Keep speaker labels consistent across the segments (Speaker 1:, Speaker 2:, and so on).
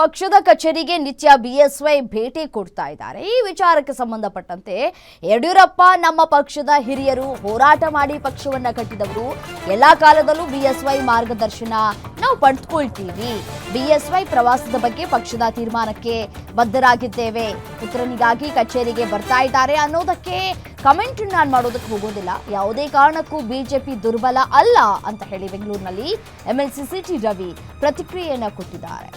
Speaker 1: ಪಕ್ಷದ ಕಚೇರಿಗೆ ನಿತ್ಯ ಬಿಎಸ್ವೈ ಭೇಟಿ ಕೊಡ್ತಾ ಇದ್ದಾರೆ. ಈ ವಿಚಾರಕ್ಕೆ ಸಂಬಂಧಪಟ್ಟಂತೆ ಯಡಿಯೂರಪ್ಪ ನಮ್ಮ ಪಕ್ಷದ ಹಿರಿಯರು ಹೋರಾಟ ಮಾಡಿ ಪಕ್ಷವನ್ನ ಕಟ್ಟಿದವರು. ಎಲ್ಲಾ ಕಾಲದಲ್ಲೂ ಬಿಎಸ್ವೈ ಮಾರ್ಗದರ್ಶನ ನಾವು ಪಡೆದುಕೊಳ್ತೀವಿ. ಬಿಎಸ್ವೈ ಪ್ರವಾಸದ ಬಗ್ಗೆ ಪಕ್ಷದ ತೀರ್ಮಾನಕ್ಕೆ ಬದ್ಧರಾಗಿದ್ದೇವೆ. ಪುತ್ರನಿಗಾಗಿ ಕಚೇರಿಗೆ ಬರ್ತಾ ಇದ್ದಾರೆ ಅನ್ನೋದಕ್ಕೆ ಕಮೆಂಟ್ ನಾನು ಮಾಡೋದಕ್ಕೆ ಹೋಗೋದಿಲ್ಲ. ಯಾವುದೇ ಕಾರಣಕ್ಕೂ ಬಿಜೆಪಿ ದುರ್ಬಲ ಅಲ್ಲ ಅಂತ ಹೇಳಿ ಬೆಂಗಳೂರಿನಲ್ಲಿ ಎಂಎಲ್ಸಿ ಸಿಟಿ ರವಿ ಪ್ರತಿಕ್ರಿಯೆಯನ್ನು ಕೊಟ್ಟಿದ್ದಾರೆ.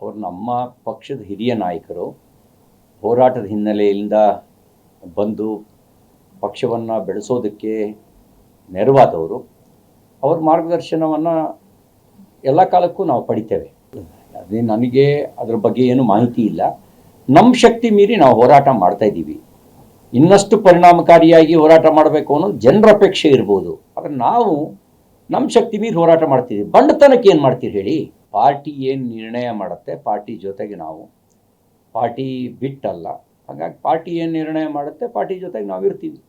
Speaker 2: ಅವರು ನಮ್ಮ ಪಕ್ಷದ ಹಿರಿಯ ನಾಯಕರು ಹೋರಾಟದ ಹಿನ್ನೆಲೆಯಿಂದ ಬಂದು ಪಕ್ಷವನ್ನು ಬೆಳೆಸೋದಕ್ಕೆ ನೆರವಾದವರು. ಅವ್ರ ಮಾರ್ಗದರ್ಶನವನ್ನು ಎಲ್ಲ ಕಾಲಕ್ಕೂ ನಾವು ಪಡಿತೇವೆ. ಅದೇ ನನಗೆ ಅದರ ಬಗ್ಗೆ ಏನು ಮಾಹಿತಿ ಇಲ್ಲ. ನಮ್ಮ ಶಕ್ತಿ ಮೀರಿ ನಾವು ಹೋರಾಟ ಮಾಡ್ತಾ ಇದ್ದೀವಿ. ಇನ್ನಷ್ಟು ಪರಿಣಾಮಕಾರಿಯಾಗಿ ಹೋರಾಟ ಮಾಡಬೇಕು ಅನ್ನೋದು ಜನರ ಅಪೇಕ್ಷೆ ಇರ್ಬೋದು. ಆದರೆ ನಾವು ನಮ್ಮ ಶಕ್ತಿ ಮೀರಿ ಹೋರಾಟ ಮಾಡ್ತೀವಿ ಬಂಡತನಕ್ಕೆ ಏನು ಮಾಡ್ತೀರಿ ಹೇಳಿ? ಪಾರ್ಟಿ ಏನು ನಿರ್ಣಯ ಮಾಡುತ್ತೆ, ಪಾರ್ಟಿ ಜೊತೆಗೆ ನಾವು, ಪಾರ್ಟಿ ಬಿಟ್ಟಲ್ಲ, ಹಾಗಾಗಿ ಪಾರ್ಟಿ ಏನು ನಿರ್ಣಯ ಮಾಡುತ್ತೆ, ಪಾರ್ಟಿ ಜೊತೆಗೆ ನಾವು ಇರ್ತೀವಿ.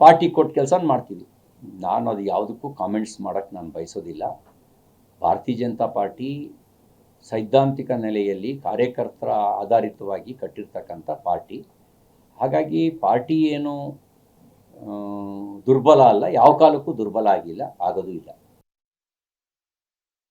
Speaker 2: ಪಾರ್ಟಿ ಕೊಟ್ಟು ಕೆಲಸ ಮಾಡ್ತೀವಿ. ನಾನು ಅದು ಯಾವುದಕ್ಕೂ ಕಾಮೆಂಟ್ಸ್ ಮಾಡೋಕ್ಕೆ ನಾನು ಬಯಸೋದಿಲ್ಲ. ಭಾರತೀಯ ಜನತಾ ಪಾರ್ಟಿ ಸೈದ್ಧಾಂತಿಕ ನೆಲೆಯಲ್ಲಿ ಕಾರ್ಯಕರ್ತರ ಆಧಾರಿತವಾಗಿ ಕಟ್ಟಿರ್ತಕ್ಕಂಥ ಪಾರ್ಟಿ. ಹಾಗಾಗಿ ಪಾರ್ಟಿ ಏನು ದುರ್ಬಲ ಅಲ್ಲ, ಯಾವ ಕಾಲಕ್ಕೂ ದುರ್ಬಲ ಆಗಿಲ್ಲ, ಆಗೋದು ಇಲ್ಲ.